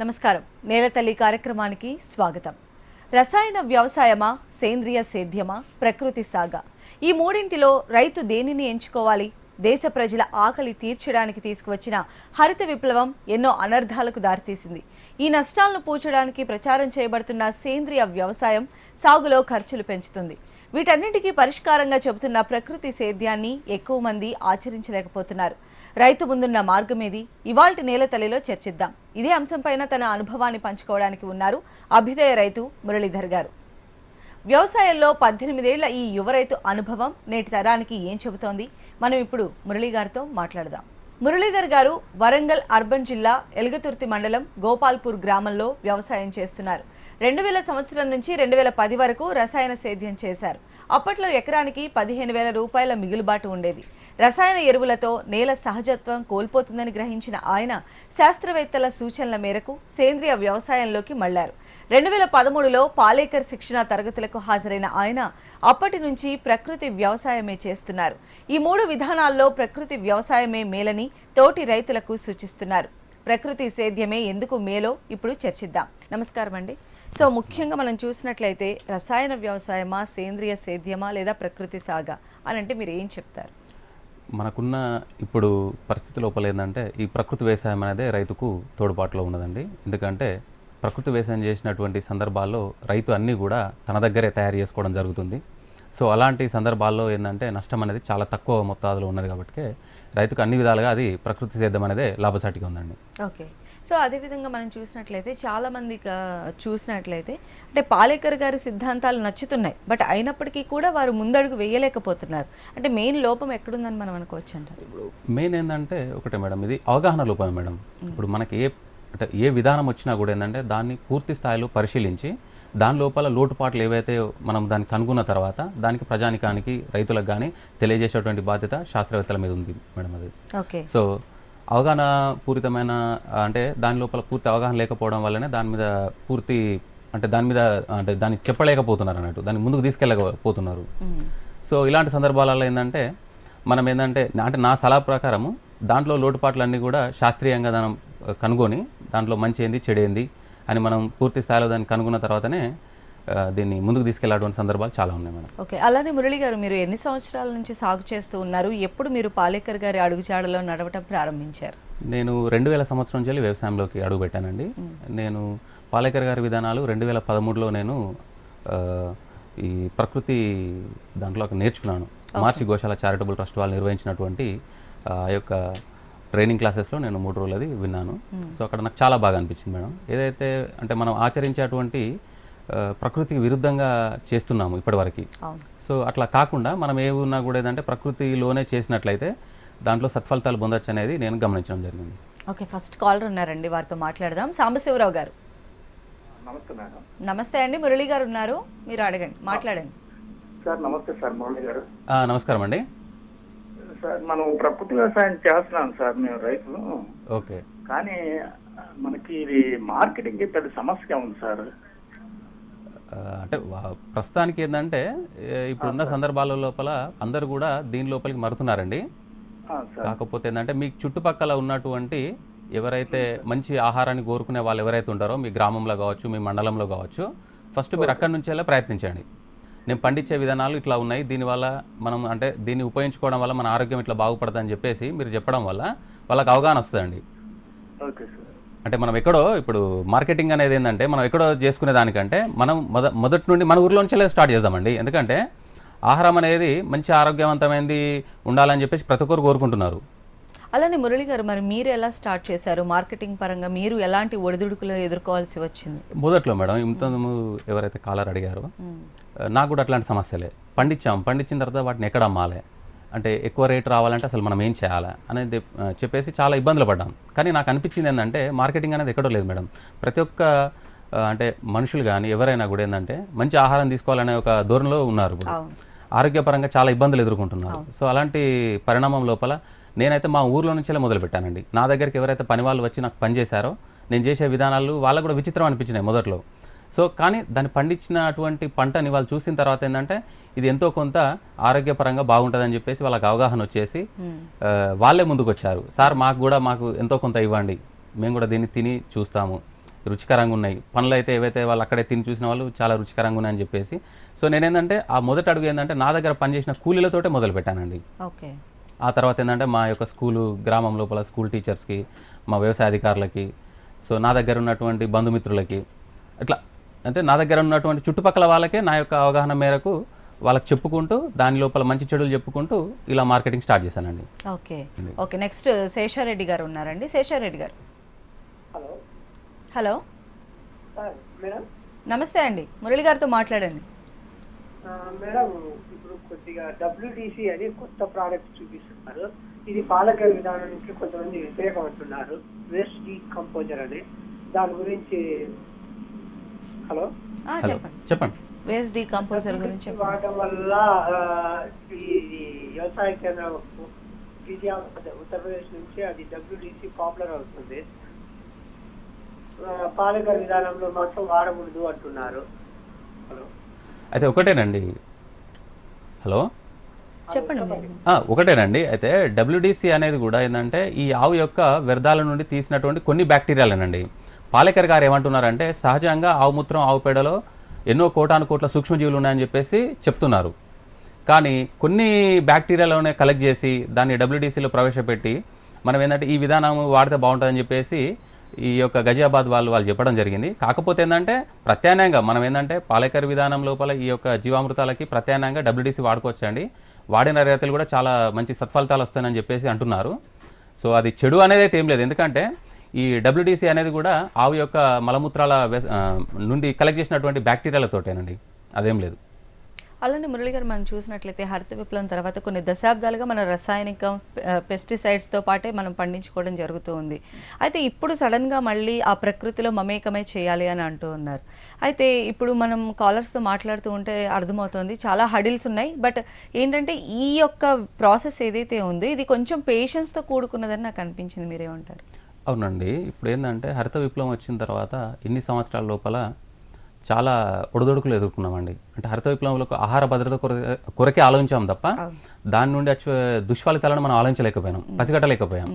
నమస్కారం. నేలతల్లి కార్యక్రమానికి స్వాగతం. రసాయన వ్యవసాయమా సేంద్రియ సేద్యమా ప్రకృతి సాగా? ఈ మూడింటిలో రైతు దేనిని ఎంచుకోవాలి? దేశ ప్రజల ఆకలి తీర్చడానికి తీసుకువచ్చిన హరిత విప్లవం ఎన్నో అనర్థాలకు దారితీసింది. ఈ నష్టాలను పూడ్చడానికి ప్రచారం చేయబడుతున్న సేంద్రియ వ్యవసాయం సాగులో ఖర్చులు పెంచుతుంది. వీటన్నింటికీ పరిష్కారంగా చెబుతున్న ప్రకృతి సేద్యాన్ని ఎక్కువ మంది ఆచరించలేకపోతున్నారు. రైతు ముందున్న మార్గమేది? ఇవాల్టి నేలతల్లిలో చర్చిద్దాం. ఇదే అంశంపైన తన అనుభవాన్ని పంచుకోవడానికి ఉన్నారు అభ్యుదయ రైతు మురళీధర్ గారు. వ్యవసాయంలో పద్దెనిమిదేళ్ళ ఈ యువ రైతు అనుభవం నేటి తరానికి ఏం చెబుతోంది? మనం ఇప్పుడు మురళీ గారితో మాట్లాడదాం. మురళీధర్ గారు వరంగల్ అర్బన్ జిల్లా ఎలగతుర్తి మండలం గోపాల్పూర్ గ్రామంలో వ్యవసాయం చేస్తున్నారు. రెండు వేల సంవత్సరం నుంచి రెండు వేల పది వరకు రసాయన సేద్యం చేశారు. అప్పట్లో ఎకరానికి పదిహేను వేల రూపాయల మిగులుబాటు ఉండేది. రసాయన ఎరువులతో నేల సహజత్వం కోల్పోతుందని గ్రహించిన ఆయన శాస్త్రవేత్తల సూచనల మేరకు సేంద్రియ వ్యవసాయంలోకి మళ్ళారు. రెండు వేల పదమూడులో పాలేకర్ శిక్షణ తరగతులకు హాజరైన ఆయన అప్పటి నుంచి ప్రకృతి వ్యవసాయమే చేస్తున్నారు. ఈ మూడు విధానాల్లో ప్రకృతి వ్యవసాయమే మేలని తోటి రైతులకు సూచిస్తున్నారు. ప్రకృతి సేద్యమే ఎందుకు మేలో? ఇప్పుడు చర్చిద్దాం. నమస్కారం అండి. సో ముఖ్యంగా మనం చూసినట్లయితే రసాయన వ్యవసాయమా సేంద్రియ సేద్యమా లేదా ప్రకృతి సాగా అని అంటే మీరు ఏం చెప్తారు? మనకున్న ఇప్పుడు పరిస్థితి లోపల ఏంటంటే ఈ ప్రకృతి వ్యవసాయం అనేది రైతుకు తోడ్పాటులో ఉన్నదండి. ఎందుకంటే ప్రకృతి వ్యవసాయం చేసినటువంటి సందర్భాల్లో రైతు అన్నీ కూడా తన దగ్గరే తయారు చేసుకోవడం జరుగుతుంది. సో అలాంటి సందర్భాల్లో ఏంటంటే నష్టం అనేది చాలా తక్కువ మొత్తాదులో ఉన్నది కాబట్టి రైతుకు అన్ని విధాలుగా అది ప్రకృతి సేద్యం అనేది లాభసాటిగా ఉందండి. ఓకే. సో అదేవిధంగా మనం చూసినట్లయితే చాలా మంది క- చూసినట్లయితే అంటే పాలేకర్ గారి సిద్ధాంతాలు నచ్చుతున్నాయి బట్ అయినప్పటికీ కూడా వారు ముందడుగు వేయలేకపోతున్నారు. అంటే మెయిన్ లోపం ఎక్కడుందని మనం అనుకోవచ్చు అంటారు? ఇప్పుడు మెయిన్ ఏంటంటే ఒకటే మేడం ఇది అవగాహన లోపమే మేడం. ఇప్పుడు మనకి ఏ అంటే ఏ విధానం వచ్చినా కూడా ఏంటంటే దాన్ని పూర్తి స్థాయిలో పరిశీలించి దాని లోపల లోటుపాట్లు ఏవైతే మనం దాన్ని కనుగొన్న తర్వాత దానికి ప్రజానికానికి రైతులకు కానీ తెలియజేసేటువంటి బాధ్యత శాస్త్రవేత్తల మీద ఉంది మేడం అది. ఓకే. సో అవగాహన పూరితమైన అంటే దాని లోపల పూర్తి అవగాహన లేకపోవడం వల్లనే దాని మీద పూర్తి అంటే దాని మీద అంటే దాన్ని చెప్పలేకపోతున్నారు అన్నట్టు దాన్ని ముందుకు తీసుకెళ్ళకపోతున్నారు. సో ఇలాంటి సందర్భాలలో ఏంటంటే మనం ఏంటంటే అంటే నా సలహా ప్రకారము దాంట్లో లోటుపాట్లన్నీ కూడా శాస్త్రీయంగా మనం కనుగొని దాంట్లో మంచి ఏంది చెడు ఏంది అని మనం పూర్తి స్థాయిలో దాన్ని కనుగొన్న తర్వాతనే దీన్ని ముందుకు తీసుకెళ్ళేటువంటి సందర్భాలు చాలా ఉన్నాయి మేడం. ఓకే. అలానే మురళి గారు మీరు ఎన్ని సంవత్సరాల నుంచి సాగు చేస్తూ ఉన్నారు? ఎప్పుడు మీరు పాలేకర్ గారి అడుగుజాడలో నడవటం ప్రారంభించారు? నేను రెండు వేల సంవత్సరం నుంచి వ్యవసాయంలోకి అడుగు పెట్టానండి. నేను పాలేకర్ గారి విధానాలు రెండు వేల పదమూడులో నేను ఈ ప్రకృతి దాంట్లో నేర్చుకున్నాను. మార్చి గోశాల చారిటబుల్ ట్రస్ట్ వాళ్ళు నిర్వహించినటువంటి ఆ యొక్క ట్రైనింగ్ క్లాసెస్లో నేను మూడు రోజులు అది విన్నాను సో అక్కడ నాకు చాలా బాగా అనిపించింది మేడం. ఏదైతే అంటే మనం ఆచరించేటువంటి ప్రకృతికి విరుద్ధంగా చేస్తున్నాము ఇప్పటివరకు. సో అట్లా కాకుండా మనం ఏ ఉన్నా కూడా ఏంటంటే ప్రకృతిలోనే చేసినట్లయితే దాంట్లో సత్ఫలితాలు పొందొచ్చు అనేది నేను గమనించడం జరిగింది. ఓకే ఫస్ట్ కాలర్ ఉన్నారండి వారితో మాట్లాడదాం. సాంబశివరావు గారు. నమస్తే మేడం. నమస్తే అండి మురళి గారు ఉన్నారు. మీరు అడగండి మాట్లాడండి. సార్ నమస్తే సార్ మురళి గారు. ఆ, నమస్కారం అండి. సార్ మనం ప్రకృతి వ్యవసాయం చేస్తున్నాం సార్ మేము రైతులు. ఓకే. కానీ మనకి ఇది మార్కెటింగ్ పెద్ద సమస్య ఉంది సార్. అంటే ప్రస్తుతానికి ఏంటంటే ఇప్పుడున్న సందర్భాల లోపల అందరూ కూడా దీని లోపలికి మరుతున్నారండి. కాకపోతే ఏంటంటే మీకు చుట్టుపక్కల ఉన్నటువంటి ఎవరైతే మంచి ఆహారాన్ని కోరుకునే వాళ్ళు ఎవరైతే ఉంటారో మీ గ్రామంలో కావచ్చు మీ మండలంలో కావచ్చు ఫస్ట్ మీరు అక్కడి నుంచి వెళ్ళి ప్రయత్నించండి. నేను పండించే విధానాలు ఇట్లా ఉన్నాయి. దీనివల్ల మనం అంటే దీన్ని ఉపయోగించుకోవడం వల్ల మన ఆరోగ్యం ఇట్లా బాగుపడుతుందని చెప్పేసి మీరు చెప్పడం వల్ల వాళ్ళకి అవగాహన వస్తుందండి. Okay sir. అంటే మనం ఎక్కడో ఇప్పుడు మార్కెటింగ్ అనేది ఏంటంటే మనం ఎక్కడో చేసుకునే దానికంటే మనం మొద మొదటి నుండి మన ఊర్లో నుంచే స్టార్ట్ చేద్దామండి. ఎందుకంటే ఆహారం అనేది మంచి ఆరోగ్యవంతమైనది ఉండాలని చెప్పేసి ప్రతి ఒక్కరు కోరుకుంటున్నారు. అలానే మురళి గారు మరి మీరు ఎలా స్టార్ట్ చేశారు? మార్కెటింగ్ పరంగా మీరు ఎలాంటి ఒడిదుడుకులు ఎదుర్కోవాల్సి వచ్చింది? మొదట్లో మేడం ఇంత ఎవరైతే కాలర్ అడిగారో నాకు కూడా అట్లాంటి సమస్యలే. పండించాం పండించిన తర్వాత వాటిని ఎక్కడ అమ్మాలి? అంటే ఎక్కువ రేట్ రావాలంటే అసలు మనం ఏం చేయాలి? అనేది చెప్పేసి చాలా ఇబ్బందులు పడ్డాం. కానీ నాకు అనిపించింది ఏంటంటే మార్కెటింగ్ అనేది ఎక్కడో లేదు మేడం. ప్రతి ఒక్క అంటే మనుషులు కానీ ఎవరైనా కూడా ఏంటంటే మంచి ఆహారం తీసుకోవాలనే ఒక ధోరణిలో ఉన్నారు ఇప్పుడు. ఆరోగ్యపరంగా చాలా ఇబ్బందులు ఎదుర్కొంటున్నారు. సో అలాంటి పరిణామం లోపల నేనైతే మా ఊర్లో నుంచే మొదలు పెట్టానండి. నా దగ్గరికి ఎవరైతే పని వాళ్ళు వచ్చి నాకు పని చేశారో నేను చేసే విధానాలు వాళ్ళకు కూడా విచిత్రం అనిపించినాయి మొదట్లో. సో కానీ దాన్ని పండించినటువంటి పంటని వాళ్ళు చూసిన తర్వాత ఏంటంటే ఇది ఎంతో కొంత ఆరోగ్యపరంగా బాగుంటుందని చెప్పేసి వాళ్ళకి అవగాహన వచ్చేసి వాళ్ళే ముందుకు వచ్చారు సార్ మాకు కూడా మాకు ఎంతో కొంత ఇవ్వండి. మేము కూడా దీన్ని తిని చూస్తాము. రుచికరంగా ఉన్నాయి. పనులు అయితే ఏవైతే వాళ్ళు అక్కడే తిని చూసిన వాళ్ళు చాలా రుచికరంగా ఉన్నాయని చెప్పేసి. సో నేనేంటంటే ఆ మొదటి అడుగు ఏంటంటే నా దగ్గర పనిచేసిన కూలీలతోటే మొదలు పెట్టానండి. ఓకే. ఆ తర్వాత ఏంటంటే మా యొక్క స్కూలు గ్రామం లోపల స్కూల్ టీచర్స్కి మా వ్యవసాయ అధికారులకి సో నా దగ్గర ఉన్నటువంటి బంధుమిత్రులకి ఇట్లా అంటే నా దగ్గర ఉన్నటువంటి చుట్టుపక్కల వాళ్ళకే నా యొక్క అవగాహన మేరకు వాళ్ళకి చెప్పుకుంటూ దాని లోపల మంచి చెడులు చెప్పుకుంటూ ఇలా మార్కెటింగ్ స్టార్ట్ చేశానండి. ఓకే. ఓకే నెక్స్ట్ శేషారెడ్డి గారు ఉన్నారండి. శేషారెడ్డి గారు. హలో. హలో. Sir madam? నమస్తే అండి. మురళి గారితో మాట్లాడండి. మేడం ఇప్పుడు కొద్దిగా డబ్ల్యూడిసి అని కొత్త ప్రోడక్ట్ చూపిస్తున్నారు. ఇది పాలక విధానానికి కొంతమంది వ్యతిరేకం అంటున్నారు. వేస్ట్ డీకంపోజర్ అని. దాని గురించి హలో? చెప్పండి. చెప్పండి. వేస్ట్ డీకంపోజర్ గురించి వాడటం వల్ల ఈ వ్యవసాయ కేంద్రం ఉత్తరప్రదేశ్ నుంచి అది డబ్ల్యూడిసి పాపులర్ అవుతుంది. పాలక విధానంలో మాత్రం వాడకూడదు అంటున్నారు. హలో? అయితే ఒకటేనండి. హలో? చెప్పండి మీరు. ఆ, ఒకటేనండి. అయితే డబ్ల్యూడిసి అనేది కూడా ఏంటంటే ఈ ఆవు యొక్క వ్యర్థాల నుండి తీసినటువంటి కొన్ని బ్యాక్టీరియాలేనండి. పాలేకర్ గారు ఏమంటున్నారంటే సహజంగా ఆవు మూత్రం ఆవు పేడలో ఎన్నో కోటాను కోట్ల సూక్ష్మజీవులు ఉన్నాయని చెప్పేసి చెప్తున్నారు. కానీ కొన్ని బ్యాక్టీరియాలోనే కలెక్ట్ చేసి దాన్ని డబ్ల్యూడీసీలో ప్రవేశపెట్టి మనం ఏంటంటే ఈ విధానం వాడితే బాగుంటుందని చెప్పేసి ఈ యొక్క గజియాబాద్ వాళ్ళు వాళ్ళు చెప్పడం జరిగింది. కాకపోతే ఏంటంటే ప్రత్యామ్నాయంగా మనం ఏంటంటే పాలేకర్ విధానం లోపల ఈ యొక్క జీవామృతాలకి ప్రత్యామ్నాయంగా డబ్ల్యూడిసి వాడుకోవచ్చండి. వాడిన రైతులు కూడా చాలా మంచి సత్ఫలితాలు వస్తాయని చెప్పేసి అంటున్నారు. సో అది చెడు అనేది అయితే ఏం లేదు. ఎందుకంటే ఈ డబ్ల్యూడిసి అనేది కూడా ఆవు యొక్క మలమూత్రాల నుండి కలెక్ట్ చేసినటువంటి బ్యాక్టీరియాలతోటేనండి అదేం లేదు. అలానే మురళి గారు మనం చూసినట్లయితే హరిత విప్లవం తర్వాత కొన్ని దశాబ్దాలుగా మన రసాయనిక పెస్టిసైడ్స్తో పాటే మనం పండించుకోవడం జరుగుతూ ఉంది. అయితే ఇప్పుడు సడన్గా మళ్ళీ ఆ ప్రకృతిలో మమేకమే చేయాలి అని అంటూ ఉన్నారు. అయితే ఇప్పుడు మనం కాలర్స్తో మాట్లాడుతూ ఉంటే అర్థమవుతుంది. చాలా హడిల్స్ ఉన్నాయి. బట్ ఏంటంటే ఈ యొక్క ప్రాసెస్ ఏదైతే ఉందో ఇది కొంచెం పేషెన్స్తో కూడుకున్నదని నాకు అనిపించింది. మీరేమంటారు? అవునండి. ఇప్పుడు ఏంటంటే హరిత విప్లవం వచ్చిన తర్వాత ఇన్ని సంవత్సరాల లోపల చాలా ఒడిదొడుకులు ఎదుర్కొన్నామండి. అంటే హరిత విప్లవంలో ఆహార భద్రత కొర కొరకే ఆలోచించాం తప్ప దాని నుండి వచ్చే దుష్ఫలితాలను మనం ఆలోచించలేకపోయాం పసిగట్టలేకపోయాం.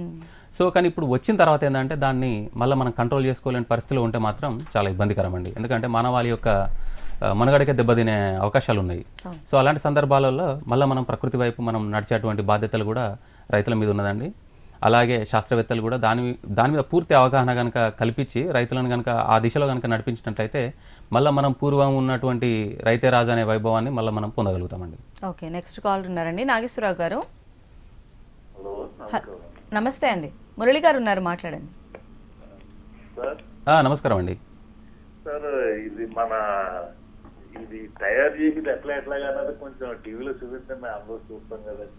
సో కానీ ఇప్పుడు వచ్చిన తర్వాత ఏంటంటే దాన్ని మళ్ళీ మనం కంట్రోల్ చేసుకోలేని పరిస్థితిలో ఉంటే మాత్రం చాలా ఇబ్బందికరం అండి ఎందుకంటే మానవాళి యొక్క మనుగడకే దెబ్బతినే అవకాశాలు ఉన్నాయి సో అలాంటి సందర్భాలలో మళ్ళీ మనం ప్రకృతి వైపు మనం నడిచేటువంటి బాధ్యతలు కూడా రైతుల మీద ఉన్నదండి. అలాగే శాస్త్రవేత్తలు కూడా దాని దాని మీద పూర్తి అవగాహన కనుక కల్పించి రైతులను కనుక ఆ దిశలో కనుక నడిపించినట్లయితే మళ్ళీ మనం పూర్వం ఉన్నటువంటి రైతే రాజు అనే వైభవాన్ని మళ్ళీ మనం పొందగలుగుతామండి. ఓకే నెక్స్ట్ కాల్ ఉన్నారండి. నాగేశ్వరరావు గారు. నమస్తే అండి. మురళి గారు ఉన్నారు మాట్లాడండి. సార్? ఆ, నమస్కారం అండి. సార్ ఇది మన ఇది తయారు చేసేది ఎట్లా ఎట్లాగా అన్నది కొంచెం టీవీలో చూపిస్తే మేము అందరూ చూస్తాం కదండి.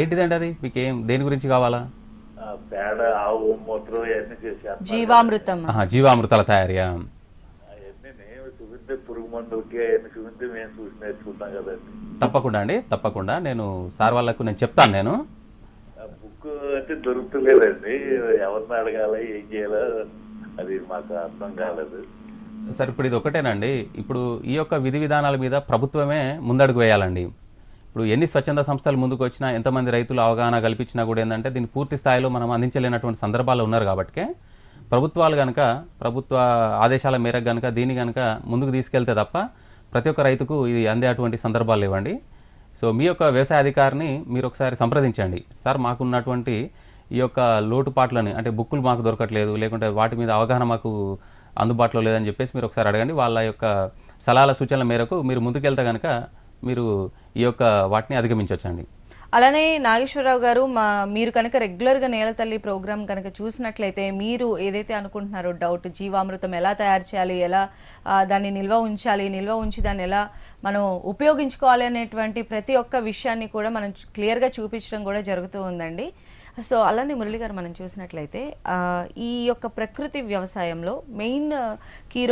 ఏంటిదండి అది? మీకు ఏం దేని గురించి కావాలా? ఆ పేడ ఆవు మూత్రం ఇవన్నీ చేసి జీవామృతం. జీవామృతాల తయారీయా? మేము చూపిస్తే పురుగు మందు ఒకటి అవన్నీ చూపిస్తే మేము చూసి నేర్చుకుంటాం కదండి. తప్పకుండా అండి తప్పకుండా. నేను సార్ వాళ్ళకు నేను చెప్తాను నేను. బుక్ అంటే దొరుకుతలేదండి. ఎవరిని అడగాలి ఏం చేయాలో అది మాకు అర్థం కాలేదు. సార్ ఇప్పుడు ఇది ఒకటేనండి. ఇప్పుడు ఈ యొక్క విధి విధానాల మీద ప్రభుత్వమే ముందడుగు వేయాలండి. ఇప్పుడు ఎన్ని స్వచ్ఛంద సంస్థలు ముందుకు వచ్చినా ఎంతమంది రైతులు అవగాహన కల్పించినా కూడా ఏంటంటే దీన్ని పూర్తి స్థాయిలో మనం అందించలేనటువంటి సందర్భాలు ఉన్నారు కాబట్టి ప్రభుత్వాలు కనుక ప్రభుత్వ ఆదేశాల మేరకు కనుక దీన్ని కనుక ముందుకు తీసుకెళ్తే తప్ప ప్రతి ఒక్క రైతుకు ఇది అందేటువంటి సందర్భాలు ఇవ్వండి సో మీ యొక్క వ్యవసాయ అధికారిని మీరు ఒకసారి సంప్రదించండి. సార్ మాకున్నటువంటి ఈ యొక్క లోటుపాట్లని అంటే బుక్కులు మాకు దొరకట్లేదు లేకుంటే వాటి మీద అవగాహన మాకు అందుబాటులో లేదని చెప్పేసి మీరు ఒకసారి అడగండి. వాళ్ళ యొక్క సలహాల సూచనల మేరకు మీరు ముందుకెళ్తే కనుక మీరు ఈ యొక్క వాటిని అధిగమించవచ్చండి. అలానే నాగేశ్వరరావు గారు మా మీరు కనుక రెగ్యులర్గా నేల తల్లి ప్రోగ్రామ్ కనుక చూసినట్లయితే మీరు ఏదైతే అనుకుంటున్నారో డౌట్ జీవామృతం ఎలా తయారు చేయాలి ఎలా దాన్ని నిల్వ ఉంచాలి నిల్వ ఉంచి దాన్ని ఎలా మనం ఉపయోగించుకోవాలి అనేటువంటి ప్రతి ఒక్క విషయాన్ని కూడా మనం క్లియర్గా చూపించడం కూడా జరుగుతూ ఉందండి. సో అలానే మురళి గారు మనం చూసినట్లయితే ఈ యొక్క ప్రకృతి వ్యవసాయంలో మెయిన్ కీ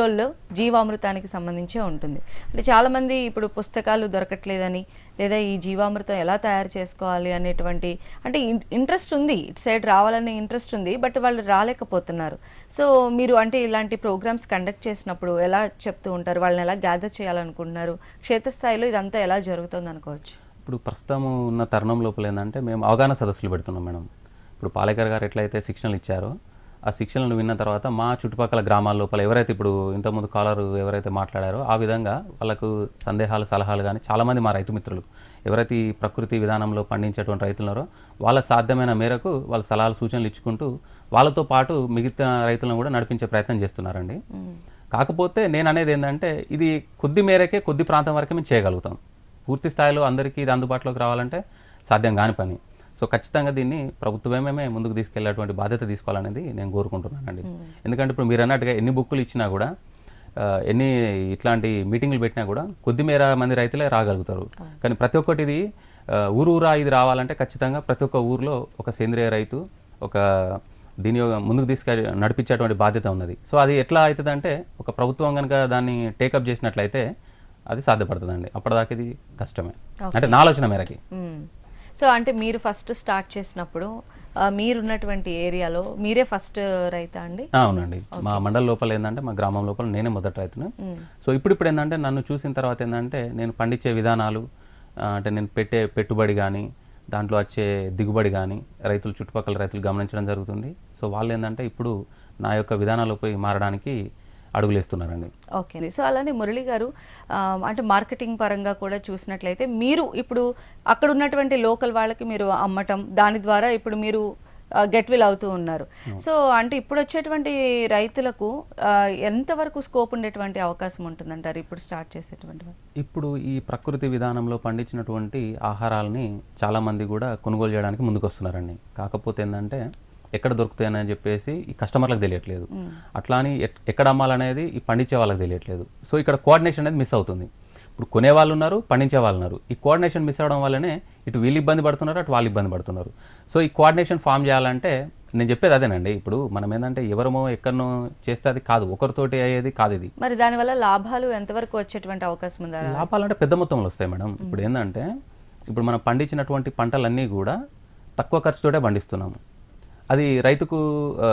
జీవామృతానికి సంబంధించే ఉంటుంది. అంటే చాలామంది ఇప్పుడు పుస్తకాలు దొరకట్లేదని లేదా ఈ జీవామృతం ఎలా తయారు చేసుకోవాలి అనేటువంటి అంటే ఇంట్రెస్ట్ ఉంది. ఇటు సైడ్ రావాలనే ఇంట్రెస్ట్ ఉంది బట్ వాళ్ళు రాలేకపోతున్నారు. సో మీరు అంటే ఇలాంటి ప్రోగ్రామ్స్ కండక్ట్ చేసినప్పుడు ఎలా చెప్తూ ఉంటారు? వాళ్ళని ఎలా గ్యాదర్ చేయాలనుకుంటున్నారు? క్షేత్రస్థాయిలో ఇదంతా ఎలా జరుగుతుంది అనుకోవచ్చు ఇప్పుడు ప్రస్తుతం ఉన్న తరుణం లోపల ఏంటంటే మేము అవగాహన సదస్సులు పెడుతున్నాం మేడం. ఇప్పుడు పాలేకర్ గారు ఎట్లయితే శిక్షణలు ఇచ్చారో ఆ శిక్షణలు విన్న తర్వాత మా చుట్టుపక్కల గ్రామాల లోపల ఎవరైతే ఇప్పుడు ఇంతకుముందు కాలర్ ఎవరైతే మాట్లాడారో ఆ విధంగా వాళ్ళకు సందేహాలు సలహాలు కానీ చాలామంది మా రైతు మిత్రులు ఎవరైతే ఈ ప్రకృతి విధానంలో పండించేటువంటి రైతులు ఉన్నారో వాళ్ళ సాధ్యమైన మేరకు వాళ్ళ సలహాలు సూచనలు ఇచ్చుకుంటూ వాళ్ళతో పాటు మిగతా రైతులను కూడా నడిపించే ప్రయత్నం చేస్తున్నారండి. కాకపోతే నేను అనేది ఏంటంటే ఇది కొద్ది మేరకే కొద్ది ప్రాంతం వరకే మేము చేయగలుగుతాం. పూర్తి స్థాయిలో అందరికీ ఇది అందుబాటులోకి రావాలంటే సాధ్యం కాని పని. సో ఖచ్చితంగా దీన్ని ప్రభుత్వమే ముందుకు తీసుకెళ్ళేటువంటి బాధ్యత తీసుకోవాలనేది నేను కోరుకుంటున్నానండి. ఎందుకంటే ఇప్పుడు మీరు అన్నట్టుగా ఎన్ని బుక్కులు ఇచ్చినా కూడా ఎన్ని ఇట్లాంటి మీటింగ్లు పెట్టినా కూడా కొద్ది మేర మంది రైతులే రాగలుగుతారు. కానీ ప్రతి ఒక్కటి ఇది ఊరు ఊరా ఇది రావాలంటే ఖచ్చితంగా ప్రతి ఒక్క ఊర్లో ఒక సేంద్రియ రైతు ఒక దీని యొక్క ముందుకు తీసుకెళ్ళి నడిపించేటువంటి బాధ్యత ఉన్నది. సో అది ఎట్లా అవుతుందంటే ఒక ప్రభుత్వం కనుక దాన్ని టేకప్ చేసినట్లయితే అది సాధ్యపడుతుందండి. అప్పటిదాకా ఇది కష్టమే. అంటే నా ఆలోచన మేరకి. సో అంటే మీరు ఫస్ట్ స్టార్ట్ చేసినప్పుడు మీరున్నటువంటి ఏరియాలో మీరే ఫస్ట్ రైతా అండి? అవునండి. మా మండల లోపల ఏంటంటే మా గ్రామం లోపల నేనే మొదటి రైతును. సో ఇప్పుడు ఇప్పుడు ఏంటంటే నన్ను చూసిన తర్వాత ఏంటంటే నేను పండించే విధానాలు అంటే నేను పెట్టే పెట్టుబడి కానీ దాంట్లో వచ్చే దిగుబడి కానీ రైతులు చుట్టుపక్కల రైతులు గమనించడం జరుగుతుంది. సో వాళ్ళు ఏంటంటే ఇప్పుడు నా యొక్క విధానాలపై మారడానికి అడుగులేస్తున్నారండి. ఓకే. అండి సో అలానే మురళి గారు అంటే మార్కెటింగ్ పరంగా కూడా చూసినట్లయితే మీరు ఇప్పుడు అక్కడ ఉన్నటువంటి లోకల్ వాళ్ళకి మీరు అమ్మటం దాని ద్వారా ఇప్పుడు మీరు గెట్ విల్ అవుతూ ఉన్నారు. సో అంటే ఇప్పుడు వచ్చేటువంటి రైతులకు ఎంతవరకు స్కోప్ ఉండేటువంటి అవకాశం ఉంటుందంటారు ఇప్పుడు స్టార్ట్ చేసేటువంటి? ఇప్పుడు ఈ ప్రకృతి విధానంలో పండించినటువంటి ఆహారాలని చాలామంది కూడా కొనుగోలు చేయడానికి ముందుకు వస్తున్నారండి కాకపోతే ఏంటంటే ఎక్కడ దొరుకుతాయని చెప్పేసి ఈ కస్టమర్లకు తెలియట్లేదు. అట్లా అని ఎక్- ఎక్కడ అమ్మాలనేది ఈ పండించే వాళ్ళకి తెలియట్లేదు. సో ఇక్కడ కోఆర్డినేషన్ అనేది మిస్ అవుతుంది. ఇప్పుడు కొనే వాళ్ళు ఉన్నారు పండించే వాళ్ళు ఉన్నారు. ఈ కోఆర్డినేషన్ మిస్ అవడం వల్లనే ఇటు వీళ్ళు ఇబ్బంది పడుతున్నారు అటు వాళ్ళు ఇబ్బంది పడుతున్నారు. సో ఈ కోఆర్డినేషన్ ఫామ్ చేయాలంటే నేను చెప్పేది అదేనండి. ఇప్పుడు మనం ఏంటంటే ఎవరమో ఎక్కడనో చేస్తే అది కాదు. ఒకరితోటి అయ్యేది కాదు ఇది. మరి దానివల్ల లాభాలు ఎంతవరకు వచ్చేటువంటి అవకాశం ఉందా? లాభాలంటే పెద్ద మొత్తంలో వస్తాయి మేడం. ఇప్పుడు ఏంటంటే ఇప్పుడు మనం పండించినటువంటి పంటలన్నీ కూడా తక్కువ ఖర్చుతోటే పండిస్తున్నాము. అది రైతుకు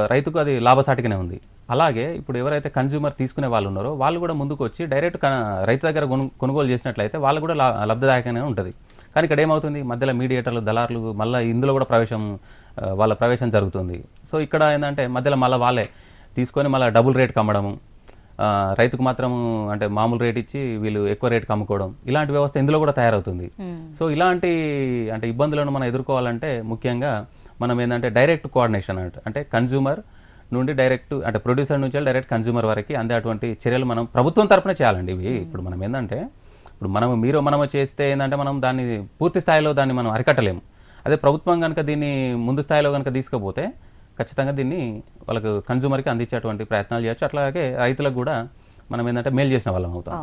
రైతుకు అది లాభసాటిగానే ఉంది. అలాగే ఇప్పుడు ఎవరైతే కన్జ్యూమర్ తీసుకునే వాళ్ళు ఉన్నారో వాళ్ళు కూడా ముందుకు వచ్చి డైరెక్ట్ రైతు దగ్గర కొను కొనుగోలు చేసినట్లయితే వాళ్ళు కూడా లా- లబ్ధిదాయకంగానే ఉంటుంది. కానీ ఇక్కడ ఏమవుతుంది? మధ్యలో మీడియేటర్లు దళారులు మళ్ళీ ఇందులో కూడా ప్రవేశం వాళ్ళ ప్రవేశం జరుగుతుంది. సో ఇక్కడ ఏంటంటే మధ్యలో మళ్ళీ వాళ్ళే తీసుకొని మళ్ళీ డబుల్ రేట్కి అమ్మడము ఆ, రైతుకు మాత్రం అంటే మామూలు రేట్ ఇచ్చి వీళ్ళు ఎక్కువ రేటుకి అమ్ముకోవడం ఇలాంటి వ్యవస్థ ఇందులో కూడా తయారవుతుంది. సో ఇలాంటి అంటే ఇబ్బందులను మనం ఎదుర్కోవాలంటే ముఖ్యంగా మనం ఏంటంటే డైరెక్ట్ కోఆర్డినేషన్ అంటే. అంటే కన్జ్యూమర్ నుండి డైరెక్ట్ అంటే ప్రొడ్యూసర్ నుంచి డైరెక్ట్ కన్జ్యూమర్ వరకు అందే అటువంటి చర్యలు మనం ప్రభుత్వం తరపున చేయాలండి ఇవి. ఇప్పుడు మనం ఏంటంటే ఇప్పుడు మనం మీరు మనము చేస్తే ఏంటంటే మనం దాన్ని పూర్తి స్థాయిలో దాన్ని మనం అరికట్టలేము. అదే ప్రభుత్వం కనుక దీన్ని ముందు స్థాయిలో కనుక తీసుకపోతే ఖచ్చితంగా దీన్ని వాళ్ళకు కన్జ్యూమర్కి అందించేటువంటి ప్రయత్నాలు చేయొచ్చు. అట్లాగే రైతులకు కూడా మనం ఏంటంటే మేలు చేసిన వాళ్ళం అవుతాం.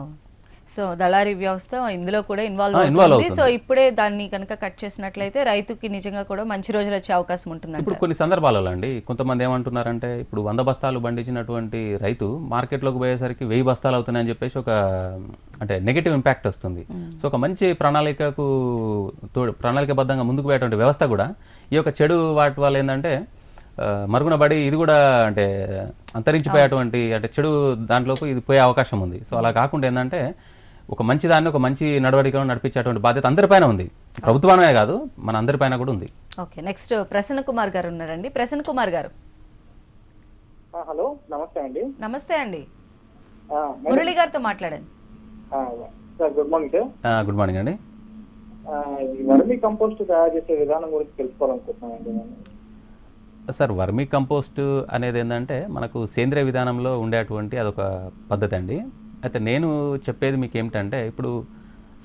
సో దళారీ వ్యవస్థ ఇందులో కూడా ఇన్వాల్వ్ అవుతుంది. సో. ఇప్పుడే దాన్ని కనుక కట్ చేసినట్లయితే రైతుకి నిజంగా కూడా మంచి రోజులు వచ్చే అవకాశం ఉంటుందంట. ఇప్పుడు కొన్ని సందర్భాలలో అండి కొంతమంది ఏమంటున్నారంటే ఇప్పుడు వంద బస్తాలు పండించినటువంటి రైతు మార్కెట్లోకి పోయేసరికి వెయ్యి బస్తాలు అవుతున్నాయని చెప్పేసి ఒక అంటే నెగిటివ్ ఇంపాక్ట్ వస్తుంది. సో ఒక మంచి ప్రణాళికకు తోడు ప్రణాళికబద్ధంగా ముందుకు పోయేటువంటి వ్యవస్థ కూడా ఈ యొక్క చెడు వాటి వల్ల ఏంటంటే మరుగున పడి ఇది కూడా అంటే అంతరించిపోయేటువంటి అంటే చెడు దాంట్లోకి ఇది పోయే అవకాశం ఉంది. సో అలా కాకుండా ఏంటంటే ఒక మంచి దాన్ని ఒక మంచి నడవడికను నడిపించేటువంటి బాధ్యత అందరిపైన ఉంది. ప్రభుత్వమే కాదు మన అందరిపైన కూడా ఉంది. ఓకే నెక్స్ట్ ప్రసన్న కుమార్ గారు ఉన్నారండి. ప్రసన్న కుమార్ గారు. ఆ, హలో నమస్తే అండి. నమస్తే అండి. ఆ, మురళి గారితో మాట్లాడండి. ఆ, సార్ గుడ్ మార్నింగ్ సార్. ఆ, గుడ్ మార్నింగ్ అండి. వర్మీ కంపోస్ట్ తయారు చేసే విధానం గురించి తెలుసుకోవాలనుకుంటున్నానండి నేను. సార్ వర్మీ కంపోస్ట్ అనేది ఏంటంటే మనకు సేంద్రియ విధానంలో ఉండేటువంటి అదొక పద్ధతి అండి. అయితే నేను చెప్పేది మీకు ఏమిటంటే ఇప్పుడు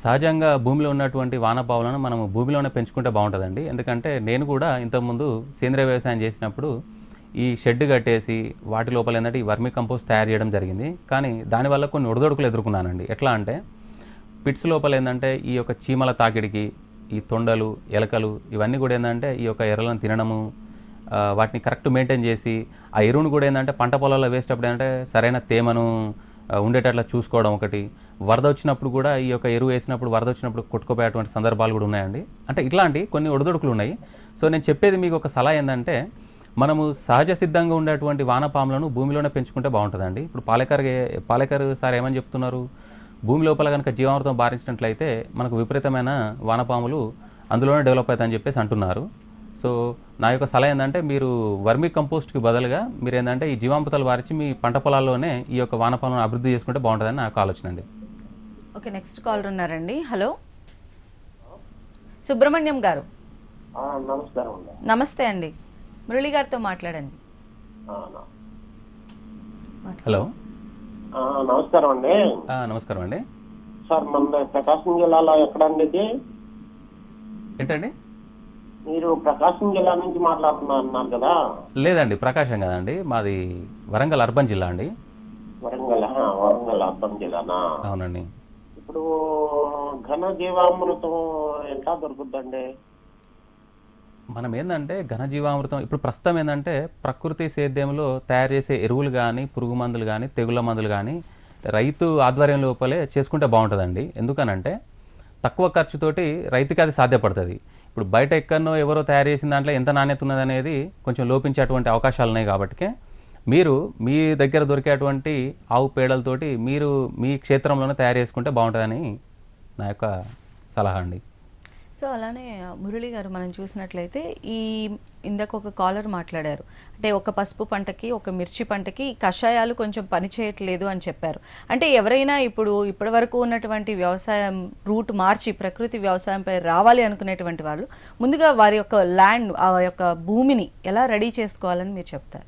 సహజంగా భూమిలో ఉన్నటువంటి వానపావులను మనం భూమిలోనే పెంచుకుంటే బాగుంటుందండి. ఎందుకంటే నేను కూడా ఇంతకుముందు సేంద్రియ వ్యవసాయం చేసినప్పుడు ఈ షెడ్ కట్టేసి వాటి లోపల ఏంటంటే ఈ వర్మీ కంపోస్ట్ తయారు చేయడం జరిగింది. కానీ దానివల్ల కొన్ని ఒడిదొడుకులు ఎదుర్కొన్నానండి. ఎట్లా అంటే పిట్స్ లోపల ఏంటంటే ఈ యొక్క చీమల తాకిడికి ఈ తొండలు ఎలకలు ఇవన్నీ కూడా ఏంటంటే ఈ యొక్క ఎర్రలను తినడము వాటిని కరెక్ట్ మెయింటైన్ చేసి ఆ ఎరువును కూడా ఏంటంటే పంట పొలాల్లో వేసేటప్పుడు ఏంటంటే సరైన తేమను ఉండేటట్లా చూసుకోవడం ఒకటి. వరద వచ్చినప్పుడు కూడా ఈ యొక్క ఎరువు వేసినప్పుడు వరద వచ్చినప్పుడు కొట్టుకుపోయేటువంటి సందర్భాలు కూడా ఉన్నాయండి. అంటే ఇట్లాంటి కొన్ని ఒడిదొడుకులు ఉన్నాయి. సో నేను చెప్పేది మీకు ఒక సలహా ఏంటంటే మనము సహజ సిద్ధంగా ఉండేటువంటి వానపాములను భూమిలోనే పెంచుకుంటే బాగుంటుందండి. ఇప్పుడు పాలేకర్ పాలేకర్ సార్ ఏమని చెప్తున్నారు? భూమి లోపల కనుక జీవామృతం బారించినట్లయితే మనకు విపరీతమైన వానపాములు అందులోనే డెవలప్ అవుతాయని చెప్పేసి అంటున్నారు. సో నా యొక్క సలహా ఏంటంటే మీరు వర్మీ కంపోస్ట్కి బదులుగా మీరు ఏంటంటే ఈ జీవామృతాలు వారించి మీ పంట పొలాల్లోనే ఈ యొక్క వానపాలను అభివృద్ధి చేసుకుంటే బాగుంటుందని నాకు ఆలోచన అండి. ఓకే నెక్స్ట్ కాలర్ ఉన్నారండి. హలో. సుబ్రహ్మణ్యం గారు. నమస్కారం అండి. నమస్తే అండి. మురళి గారితో మాట్లాడండి. హలో. నమస్కారం అండి. ఆ, నమస్కారం అండి. సార్ మన ప్రకాశం జిల్లాలో ఎక్కడండి ఏంటండి? మీరు ప్రకాశం జిల్లా నుంచి మాట్లాడుతున్నారు అన్నారు కదా? లేదండి ప్రకాశం కదండి. మాది వరంగల్ అర్బన్ జిల్లా అండి. వరంగల్ వరంగల్ అర్థం జిల్లానా? అవునండి. ఇప్పుడు ఘన జీవామృతం ఎట్లా దొరుకుద్దండి? మనం ఏంటంటే ఘనజీవామృతం ఇప్పుడు ప్రస్తుతం ఏంటంటే ప్రకృతి సేద్యంలో తయారు చేసే ఎరువులు కానీ పురుగు మందులు కానీ తెగుళ్ళ మందులు కానీ రైతు ఆధ్వర్యం లోపలే చేసుకుంటే బాగుంటుందండి. ఎందుకనంటే తక్కువ ఖర్చుతోటి రైతుకి అది సాధ్యపడుతుంది. ఇప్పుడు బయట ఎక్కడనో ఎవరో తయారు చేసిన దాంట్లో ఎంత నాణ్యత ఉన్నది అనేది కొంచెం లోపించేటువంటి అవకాశాలు ఉన్నాయి కాబట్టి మీరు మీ దగ్గర దొరికేటువంటి ఆవు పేడలతోటి మీరు మీ క్షేత్రంలోనే తయారు చేసుకుంటే బాగుంటుందని నా యొక్క సలహా అండి. సో అలానే మురళి గారు మనం చూసినట్లయితే ఈ ఇందాక ఒక కాలర్ మాట్లాడారు. అంటే ఒక పసుపు పంటకి ఒక మిర్చి పంటకి కషాయాలు కొంచెం పనిచేయట్లేదు అని చెప్పారు. అంటే ఎవరైనా ఇప్పుడు ఇప్పటి వరకు ఉన్నటువంటి వ్యవసాయం రూట్ మార్చి ప్రకృతి వ్యవసాయంపై రావాలి అనుకునేటువంటి వాళ్ళు ముందుగా వారి యొక్క ల్యాండ్ ఆ యొక్క భూమిని ఎలా రెడీ చేసుకోవాలని మీరు చెప్తారు?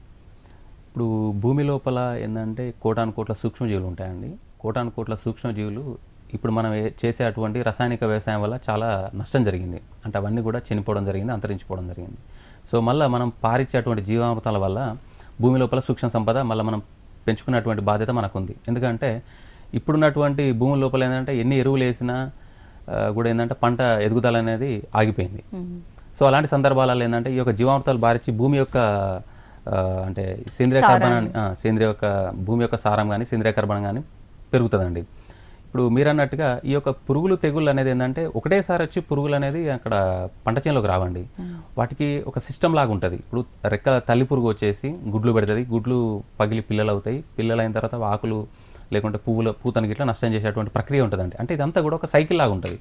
ఇప్పుడు భూమి లోపల ఏంటంటే కోటాను కోట్ల సూక్ష్మజీవులు ఉంటాయండి. కోటాను కోట్ల సూక్ష్మజీవులు ఇప్పుడు మనం చేసే అటువంటి రసాయనిక వ్యవసాయం వల్ల చాలా నష్టం జరిగింది. అంటే అవన్నీ కూడా చనిపోవడం జరిగింది అంతరించిపోవడం జరిగింది. సో మళ్ళీ మనం పారిచ్చే అటువంటి జీవామృతాల వల్ల భూమి లోపల సూక్ష్మ సంపద మళ్ళీ మనం పెంచుకున్నటువంటి బాధ్యత మనకు ఉంది ఎందుకంటే ఇప్పుడున్నటువంటి భూమి లోపల ఏంటంటే ఎన్ని ఎరువులు వేసినా కూడా ఏంటంటే పంట ఎదుగుదల అనేది ఆగిపోయింది. సో అలాంటి సందర్భాలలో ఏంటంటే ఈ యొక్క జీవామృతాలు బారిచ్చి భూమి యొక్క అంటే సేంద్రియ కర్బనాన్ని ఆ, సేంద్రియ యొక్క భూమి యొక్క సారం కానీ సేంద్రియ కర్బనం కానీ పెరుగుతుందండి. ఇప్పుడు మీరు అన్నట్టుగా ఈ యొక్క పురుగులు తెగుళ్ళు అనేది ఏంటంటే ఒకటేసారి వచ్చి పురుగులు అనేది అక్కడ పంట చేనులోకి రావండి. వాటికి ఒక సిస్టమ్ లాగా ఉంటుంది. ఇప్పుడు రెక్క తల్లి పురుగు వచ్చేసి గుడ్లు పెడుతుంది. గుడ్లు పగిలి పిల్లలు అవుతాయి పిల్లలు అయిన తర్వాత ఆకులు లేకుంటే పువ్వుల పూతని గిట్లా నష్టం చేసేటువంటి ప్రక్రియ ఉంటుందండి. అంటే ఇదంతా కూడా ఒక సైకిల్ లాగా ఉంటుంది.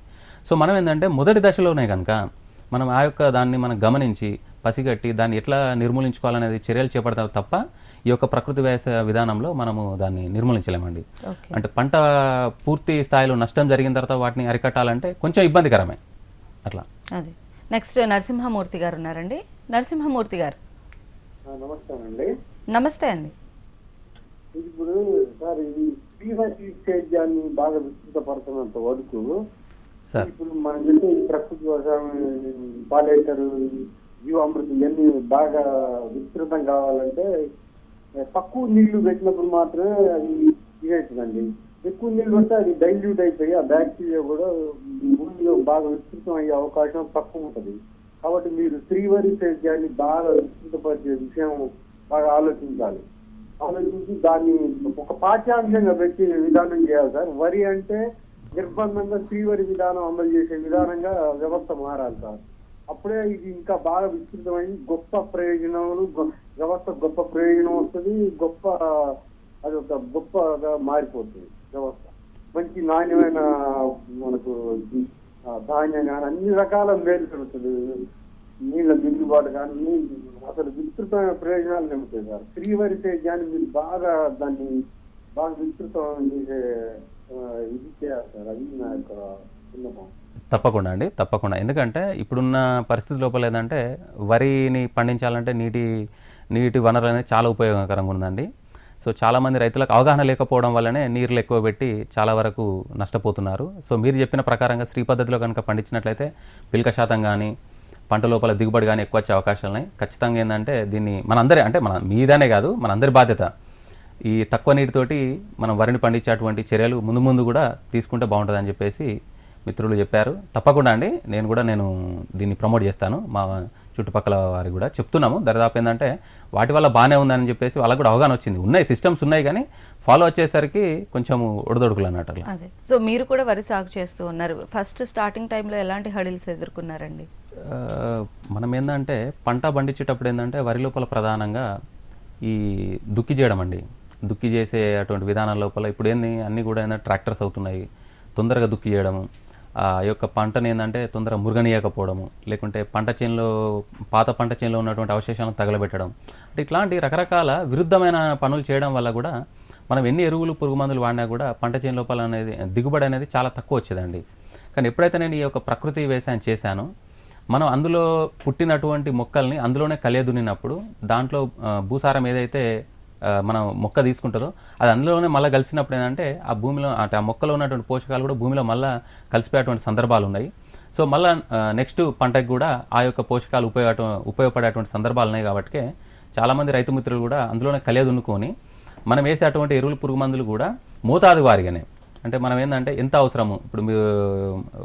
సో మనం ఏంటంటే మొదటి దశలోనే కనుక మనం ఆ యొక్క దాన్ని మనం గమనించి పసిగట్టి దాన్ని ఎట్లా నిర్మూలించుకోవాలనేది చర్యలు చేపడతాం తప్ప ఈ యొక్క ప్రకృతి వ్యవసాయ విధానంలో మనము దాన్ని నిర్మూలించలేమండి. అంటే పంట పూర్తి స్థాయిలో నష్టం జరిగిన తర్వాత వాటిని అరికట్టాలంటే కొంచెం ఇబ్బందికరమే. అట్లా. అది. నెక్స్ట్ నరసింహమూర్తి గారు ఉన్నారండి. నరసింహమూర్తి గారు. నమస్కారం అండి. నమస్తే అండి. ఇప్పుడు సార్ ఇది సేద్యాన్ని బాగా విస్తృతపడుతున్నంత వరకు సార్. ఇప్పుడు మనం చెప్పే ఈ ప్రకృతి వ్యవసాయం పాలేటరు జీవామృతం ఇవన్నీ బాగా విస్తృతం కావాలంటే తక్కువ నీళ్ళు పెట్టినప్పుడు మాత్రమే అది ఇదవుతుందండి ఎక్కువ నీళ్ళు పెడితే అది డైల్యూట్ అయిపోయి ఆ బ్యాక్టీరియా కూడా భూమిలో బాగా విస్తృతం అయ్యే అవకాశం తక్కువ ఉంటుంది. కాబట్టి మీరు శ్రీవరి సేద్యాన్ని బాగా విస్తృతపరిచే విషయం బాగా ఆలోచించాలి. ఆలోచించి దాన్ని ఒక పాఠ్యాంశంగా పెట్టి విధానం చేయాలి సార్. వరి అంటే నిర్బంధంగా శ్రీవరి విధానం అమలు చేసే విధానంగా వ్యవస్థ మారాలి సార్. అప్పుడే ఇది ఇంకా బాగా విస్తృతమై గొప్ప ప్రయోజనాలు వ్యవస్థ గొప్ప ప్రయోజనం వస్తుంది గొప్ప అది ఒక గొప్పగా మారిపోతుంది వ్యవస్థ. మంచి నాణ్యమైన మనకు ధాన్యం కానీ అన్ని రకాల మేలు జరుగుతుంది. నీళ్ళ దిగుబాటు కానీ అసలు విస్తృతమైన ప్రయోజనాలు నింపుతాయి సార్. శ్రీవరి సేద్యాన్ని మీరు బాగా దాన్ని బాగా విస్తృతం చేసే ఇది చేయాలి సార్. అది నా యొక్క విన్నపం. తప్పకుండా అండి తప్పకుండా. ఎందుకంటే ఇప్పుడున్న పరిస్థితి లోపల ఏంటంటే వరిని పండించాలంటే నీటి నీటి వనరులు అనేది చాలా ఉపయోగకరంగా ఉందండి. సో చాలామంది రైతులకు అవగాహన లేకపోవడం వల్లనే నీళ్ళు ఎక్కువ పెట్టి చాలా వరకు నష్టపోతున్నారు. సో మీరు చెప్పిన ప్రకారంగా శ్రీ పద్ధతిలో కనుక పండించినట్లయితే పిల్క శాతం కానీ పంట లోపల దిగుబడి కానీ ఎక్కువ వచ్చే అవకాశాలు ఉన్నాయి. ఖచ్చితంగా ఏంటంటే దీన్ని మనందరి అంటే మన మీదనే కాదు మనందరి బాధ్యత. ఈ తక్కువ నీటితోటి మనం వరిని పండించేటువంటి చర్యలు ముందు ముందు కూడా తీసుకుంటే బాగుంటుందని చెప్పేసి మిత్రులు చెప్పారు. తప్పకుండా అండి నేను కూడా నేను దీన్ని ప్రమోట్ చేస్తాను. మా చుట్టుపక్కల వారికి కూడా చెప్తున్నాము. దరిదాపు ఏంటంటే వాటి వల్ల బాగానే ఉందని చెప్పేసి వాళ్ళకు కూడా అవగాహన వచ్చింది. ఉన్నాయి సిస్టమ్స్ ఉన్నాయి కానీ ఫాలో వచ్చేసరికి కొంచెం ఒడిదొడుకులు అన్నట్టు అదే. సో మీరు కూడా వరి సాగు చేస్తూ ఉన్నారు. ఫస్ట్ స్టార్టింగ్ టైంలో ఎలాంటి హడిల్స్ ఎదుర్కొన్నారండి? మనం ఏంటంటే పంట పండించేటప్పుడు ఏంటంటే వరి లోపల ప్రధానంగా ఈ దుక్కి చేయడం అండి. దుక్కి చేసే అటువంటి విధానాల లోపల ఇప్పుడు ఏంది అన్నీ కూడా ఏంటంటే ట్రాక్టర్స్ అవుతున్నాయి. తొందరగా దుక్కి చేయడము. ఆ యొక్క పంటను ఏంటంటే తొందర మురుగనీయకపోవడము లేకుంటే పంట చేనులో పాత పంట చేనులో ఉన్నటువంటి అవశేషాలను తగలబెట్టడం. అంటే ఇట్లాంటి రకరకాల విరుద్ధమైన పనులు చేయడం వల్ల కూడా మనం ఎన్ని ఎరువులు పురుగు మందులు వాడినా కూడా పంట చేను లోపల అనేది దిగుబడి అనేది చాలా తక్కువ వచ్చేదండి. కానీ ఎప్పుడైతే నేను ఈ యొక్క ప్రకృతి వ్యవసాయం చేశానో మనం అందులో పుట్టినటువంటి మొక్కల్ని అందులోనే కలియదునినప్పుడు దాంట్లో భూసారం ఏదైతే మనం మొక్క తీసుకుంటుందో అది అందులోనే మళ్ళీ కలిసినప్పుడు ఏంటంటే ఆ భూమిలో అంటే ఆ మొక్కలో ఉన్నటువంటి పోషకాలు కూడా భూమిలో మళ్ళీ కలిసిపోయేటువంటి సందర్భాలు ఉన్నాయి. సో మళ్ళీ నెక్స్ట్ పంటకు కూడా ఆ యొక్క పోషకాలు ఉపయోగ ఉపయోగపడేటువంటి సందర్భాలు ఉన్నాయి కాబట్టి చాలామంది రైతు మిత్రులు కూడా అందులోనే కలియదున్నుకొని మనం వేసే అటువంటి ఎరువులు పురుగు మందులు కూడా మోతాదు వారిగానే. అంటే మనం ఏంటంటే ఎంత అవసరము? ఇప్పుడు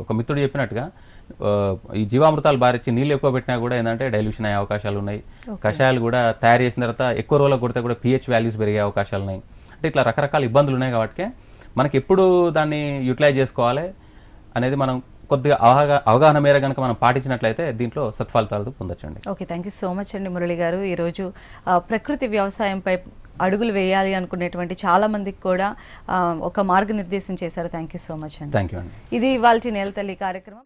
ఒక మిత్రుడు చెప్పినట్టుగా ఈ జీవామృతాలు బారిచ్చి నీళ్ళు ఎక్కువ పెట్టినా కూడా ఏంటంటే డైల్యూషన్ అయ్యే అవకాశాలు ఉన్నాయి. కషాయాలు కూడా తయారు చేసిన తర్వాత ఎక్కువ రోజులకు కొడితే కూడా పిహెచ్ వాల్యూస్ పెరిగే అవకాశాలు ఉన్నాయి. అంటే ఇట్లా రకరకాల ఇబ్బందులు ఉన్నాయి కాబట్టి మనకి ఎప్పుడు దాన్ని యూటిలైజ్ చేసుకోవాలి అనేది మనం కొద్దిగా అవగా అవగాహన మేర కనుక మనం పాటించినట్లయితే దీంట్లో సత్ఫలితాలు పొందొచ్చండి. Okay thank you so much అండి మురళి గారు. ఈరోజు ప్రకృతి వ్యవసాయంపై అడుగులు వేయాలి అనుకునేటువంటి చాలా మందికి కూడా ఒక మార్గనిర్దేశం చేశారు. థ్యాంక్ యూ సో మచ్ అండి థ్యాంక్ యూ అండి ఇది ఇవాళ నేల తల్లి కార్యక్రమం.